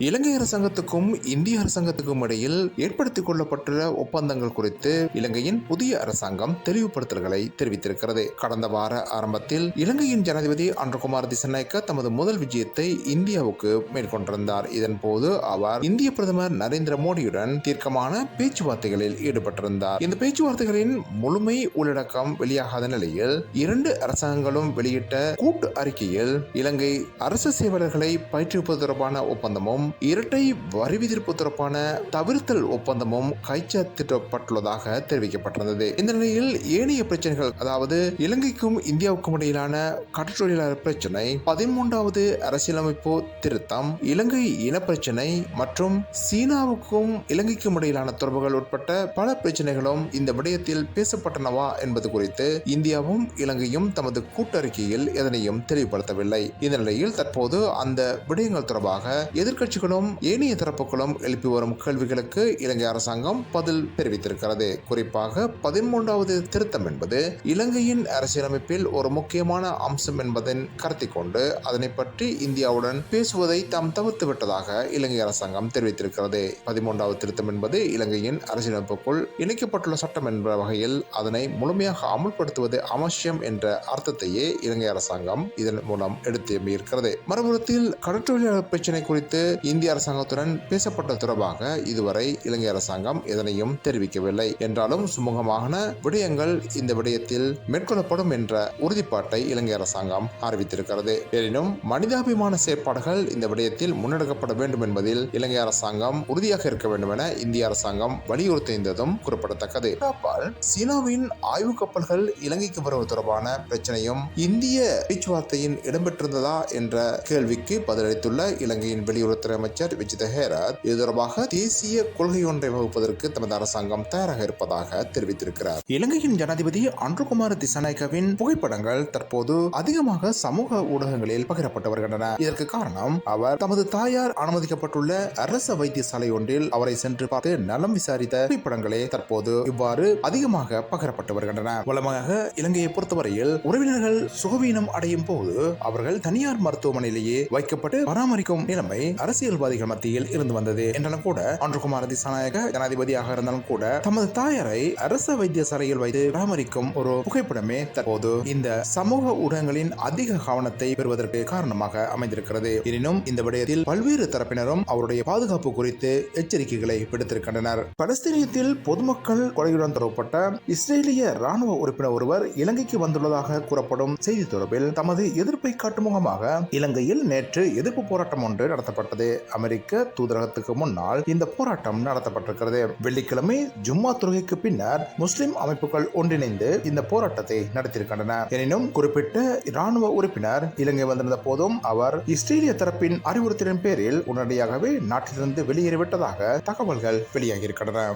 இலங்கை அரசாங்கத்துக்கும் இந்திய அரசாங்கத்துக்கும் இடையில் ஏற்படுத்திக் கொள்ளப்பட்டுள்ள ஒப்பந்தங்கள் குறித்து இலங்கையின் புதிய அரசாங்கம் தெளிவுபடுத்தல்களை தெரிவித்திருக்கிறது. கடந்த வார ஆரம்பத்தில் இலங்கையின் ஜனாதிபதி அன்றகுமார் திசநாயக்க தமது முதல் விஜயத்தை இந்தியாவுக்கு மேற்கொண்டிருந்தார். இதன் போது அவர் இந்திய பிரதமர் நரேந்திர மோடியுடன் தீர்க்கமான பேச்சுவார்த்தைகளில் ஈடுபட்டிருந்தார். இந்த பேச்சுவார்த்தைகளின் முழுமை உள்ளடக்கம் வெளியாகாத நிலையில் இரண்டு அரசாங்கங்களும் வெளியிட்ட கூட்டு அறிக்கையில் இலங்கை அரசு சேவலர்களை பயிற்றுவிப்பது தொடர்பான ஒப்பந்தமும் இரட்டை வரி விதிப்பு தொடர்பான தவிர்த்தல் ஒப்பந்தமும் கைச்சாத்திடப்பட்டுள்ளதாக தெரிவிக்கப்பட்டிருந்தது. இந்த நிலையில் ஏனைய பிரச்சனைகள் அதாவது இலங்கைக்கும் இந்தியாவுக்கும் இடையிலான கடற்றொழிலாளர் பிரச்சனை பதிமூன்றாவது அரசியலமைப்பு திருத்தம் இலங்கை இன பிரச்சனை மற்றும் சீனாவுக்கும் இலங்கைக்கும் இடையிலான தொடர்புகள் உட்பட்ட பல பிரச்சனைகளும் இந்த விடயத்தில் பேசப்பட்டனவா என்பது குறித்து இந்தியாவும் இலங்கையும் தமது கூட்டறிக்கையில் எதனையும் தெளிவுபடுத்தவில்லை. இந்த நிலையில் தற்போது அந்த விடயங்கள் தொடர்பாக கட்சிகளும் ஏனைய தரப்புகளும் எழுப்பி வரும் கேள்விகளுக்கு இலங்கை அரசாங்கம் பதில் தெரிவித்திருக்கிறது. குறிப்பாக பதிமூன்றாவது திருத்தம் என்பது இலங்கையின் அரசியலமைப்பில் ஒரு முக்கியமான அம்சம் என்பதன் கருத்தை கொண்டு அதனை பற்றி இந்தியாவுடன் பேசுவதை தாம் தவிர்த்து விட்டதாக இலங்கை அரசாங்கம் தெரிவித்திருக்கிறது. பதிமூன்றாவது திருத்தம் என்பது இலங்கையின் அரசியலமைப்புக்குள் இணைக்கப்பட்டுள்ள சட்டம் என்ற வகையில் அதனை முழுமையாக அமுல்படுத்துவது அவசியம் என்ற அர்த்தத்தையே இலங்கை அரசாங்கம் இதன் மூலம் எடுத்திருக்கிறது மறுபுறத்தில் கடற்றொழிலாளர் பிரச்சினை குறித்து இந்திய அரசாங்கத்துடன் பேசப்பட்ட தொடர்பாக இதுவரை இலங்கை அரசாங்கம் எதனையும் தெரிவிக்கவில்லை. என்றாலும் சுமூகமான விடயங்கள் இந்த விடயத்தில் மேற்கொள்ளப்படும் என்ற உறுதிப்பாட்டை இலங்கை அரசாங்கம் அறிவித்திருக்கிறது. எனினும் மனிதாபிமான செயற்பாடுகள் இந்த விடயத்தில் முன்னெடுக்கப்பட வேண்டும் என்பதில் இலங்கை அரசாங்கம் உறுதியாக இருக்க வேண்டும் என இந்திய அரசாங்கம் வலியுறுத்தியிருந்ததும் குறிப்பிடத்தக்கது. சீனாவின் ஆய்வு கப்பல்கள் இலங்கைக்கு வருவது தொடர்பான பிரச்சனையும் இந்திய பேச்சுவார்த்தையின் இடம்பெற்றிருந்ததா என்ற கேள்விக்கு பதிலளித்துள்ள இலங்கையின் வெளியுறவுத்துறை அமைச்சர் விஜித ஹேரத் இது தொடர்பாக தேசிய கொள்கை ஒன்றை வகுப்பதற்கு தமது அரசாங்கம் தயாராக இருப்பதாக தெரிவித்திருக்கிறார். இலங்கையின் ஜனாதிபதி அன்றுகுமார் திசாநாயக்கவின் புகைப்படங்கள் தற்போது அதிகமாக சமூக ஊடகங்களில் பகிரப்பட்டு வருகின்றன. இதற்கு காரணம் அவர் தமது தாயார் அனுமதிக்கப்பட்டுள்ள அரச வைத்தியசாலை ஒன்றில் அவரை சென்று பார்த்து நலம் விசாரித்த புகைப்படங்களே தற்போது இவ்வாறு அதிகமாக பகிரப்பட்டு வருகின்றன. வளமாக இலங்கையை பொறுத்தவரையில் உறவினர்கள் சுகவீனம் அடையும் போது அவர்கள் தனியார் மருத்துவமனையிலேயே வைக்கப்பட்டு பராமரிக்கும் நிலைமை அரசியல் அரசியல்வாதிகள் மத்தியில் இருந்து வந்தது. என்றாலும் கூட அன்றுகுமார் திசாநாயக ஜனாதிபதியாக இருந்தாலும் கூட தமது தாயாரை அரச வைத்தியசாலையில் வைத்து பராமரிக்கும் ஒரு புகைப்படமே தற்போது இந்த சமூக ஊடகங்களின் அதிக கவனத்தை பெறுவதற்கு காரணமாக அமைந்திருக்கிறது. எனினும் இந்த விடயத்தில் பல்வேறு தரப்பினரும் அவருடைய பாதுகாப்பு குறித்து எச்சரிக்கைகளை விடுத்திருக்கின்றனர். பலஸ்தீனியத்தில் பொதுமக்கள் கொலையுடன் தொடரப்பட்ட இஸ்ரேலிய ராணுவ உறுப்பினர் ஒருவர் இலங்கைக்கு வந்துள்ளதாக கூறப்படும் செய்தி தொடர்பில் தமது எதிர்ப்பை காட்டும் முகமாக இலங்கையில் நேற்று எதிர்ப்பு போராட்டம் ஒன்று நடத்தப்பட்டது. அமெரிக்க தூதரகத்துக்கு முன்னால் இந்த போராட்டம் நடத்தப்பட்டிருக்கிறது. வெள்ளிக்கிழமை ஜும்மா தொழுகைக்கு பின்னர் முஸ்லிம் அமைப்புகள் ஒன்றிணைந்து இந்த போராட்டத்தை நடத்தியிருக்கின்றன. எனினும் குறிப்பிட்ட இராணுவ உறுப்பினர் இலங்கை வந்திருந்த போதும் அவர் இஸ்ரேலிய தரப்பின் அறிவுறுத்தலின் பேரில் உடனடியாகவே நாட்டிலிருந்து வெளியேறிவிட்டதாக தகவல்கள் வெளியாகியிருக்கின்றன.